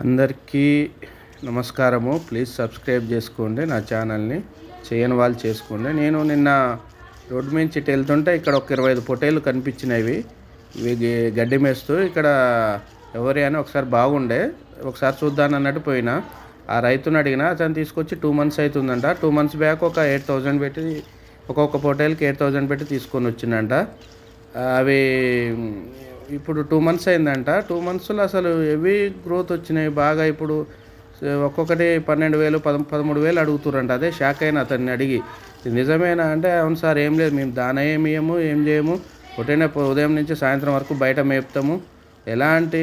అందరికీ నమస్కారము. Please subscribe చేసుకోండి నా ఛానల్ని చేయని వాళ్ళు చేసుకోండి. నేను నిన్న రోడ్డు మీద ఇటు వెళ్తుంటే ఇక్కడ ఒక ఇరవై ఐదు పొటేలు కనిపించినవి. ఇవి గడ్డి మేస్తూ ఇక్కడ ఎవరి అని ఒకసారి బాగుండే. ఒకసారి చూద్దాను అన్నట్టు పోయినా. ఆ రైతుని అడిగిన అతను తీసుకొచ్చి టూ మంత్స్ అవుతుందంట టూ మంత్స్ బ్యాక్ ఒక ఎయిట్ థౌజండ్ పెట్టి ఒక్కొక్క పొటేల్కి ఎయిట్ థౌజండ్ పెట్టి తీసుకొని వచ్చిందంట. అవి ఇప్పుడు టూ మంత్స్ అయిందంట. టూ మంత్స్లో అసలు హెవీ గ్రోత్ వచ్చినాయి. బాగా ఇప్పుడు ఒక్కొక్కటి పన్నెండు వేలు పద పదమూడు వేలు అడుగుతురంట అదే షాక్ అయిన అతన్ని అడిగి. నిజమేనా? అంటే అవును సార్ ఏం లేదు. మేము దాన ఏమి ఇయ్యము ఏం చేయము. ఒకటేనే ఉదయం నుంచి సాయంత్రం వరకు బయట మేపుతాము. ఎలాంటి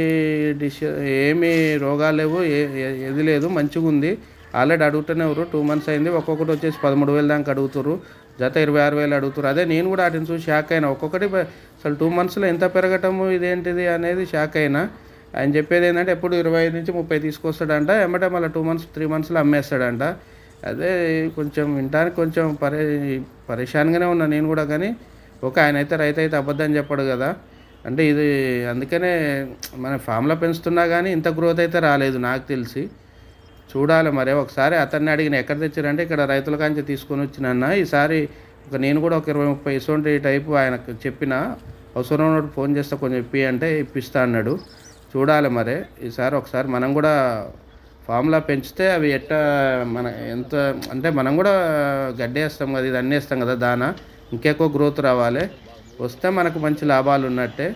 డిష్ ఏమి రోగాలు లేవు. ఏ- ఏది లేదు. మంచిగా ఉంది ఆల్రెడీ అడుగుతూనే ఎవరు టూ మంత్స్ అయింది. ఒక్కొక్కటి వచ్చేసి పదమూడు వేలు దాకా అడుగుతారు జత ఇరవై ఆరు వేలు అడుగుతారు అదే నేను కూడా వాటిని చూసి షాక్ అయినా. ఒక్కొక్కటి అసలు టూ మంత్స్లో ఎంత పెరగటము ఇదేంటిది అనేది షాక్ అయినా. ఆయన చెప్పేది ఏంటంటే ఎప్పుడు ఇరవై ఐదు నుంచి ముప్పై తీసుకొస్తాడంట. ఎమ్మటే మళ్ళీ టూ మంత్స్ త్రీ మంత్స్లో అమ్మేస్తాడంట. అదే కొంచెం వినడానికి కొంచెం పరే పరేషాన్గానే ఉన్నా నేను కూడా కానీ. ఒక ఆయన అయితే రైతు అయితే అబద్ధం చెప్పడు కదా. అంటే ఇది అందుకనే మన ఫామ్లో పెంచుతున్నా కానీ ఇంత గ్రోత్ అయితే రాలేదు నాకు తెలిసి. చూడాలి మరి. ఒకసారి అతన్ని అడిగిన ఎక్కడ తెచ్చారంటే ఇక్కడ రైతుల కాంచి తీసుకొని వచ్చినన్న ఈసారి ఒక నేను కూడా ఒక ఇరవై ముప్పై ఇటువంటి టైపు ఆయనకు చెప్పిన అవసరం ఉన్నప్పుడు ఫోన్ చేస్తే కొంచెం ఇప్పి అంటే ఇప్పిస్తా అన్నాడు. చూడాలి మరి. ఈసారి ఒకసారి మనం కూడా ఫామ్లా పెంచితే అవి ఎట్ట మన ఎంత అంటే మనం కూడా గడ్డేస్తాం కదా ఇది అన్నేస్తాం కదా దాన ఇంకెక్కువ గ్రోత్ రావాలి. వస్తే మనకు మంచి లాభాలు ఉన్నట్టే.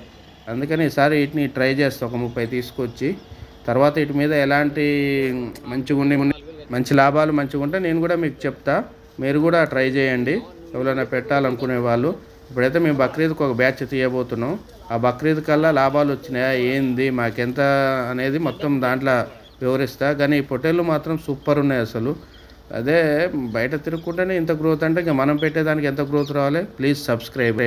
అందుకని ఈసారి వీటిని ట్రై చేస్తాం ఒక ముప్పై తీసుకొచ్చి. తర్వాత వీటి మీద ఎలాంటి మంచిగా ఉండి మంచి లాభాలు మంచిగా ఉంటే నేను కూడా మీకు చెప్తా. మీరు కూడా ట్రై చేయండి. ఎవరైనా పెట్టాలనుకునే వాళ్ళు. ఇప్పుడైతే మేము బక్రీద్కి ఒక బ్యాచ్ తీయబోతున్నాం. ఆ బక్రీద్ కల్లా లాభాలు వచ్చినాయా? ఏంది? మాకెంత అనేది మొత్తం దాంట్లో వివరిస్తా. కానీ ఈ పొట్టేళ్ళు మాత్రం సూపర్ ఉన్నాయి అసలు. అదే బయట తిరుగుకుంటేనే ఇంత గ్రోత్ అంటే ఇంకా మనం పెట్టేదానికి ఎంత గ్రోత్ రావాలి? Please subscribe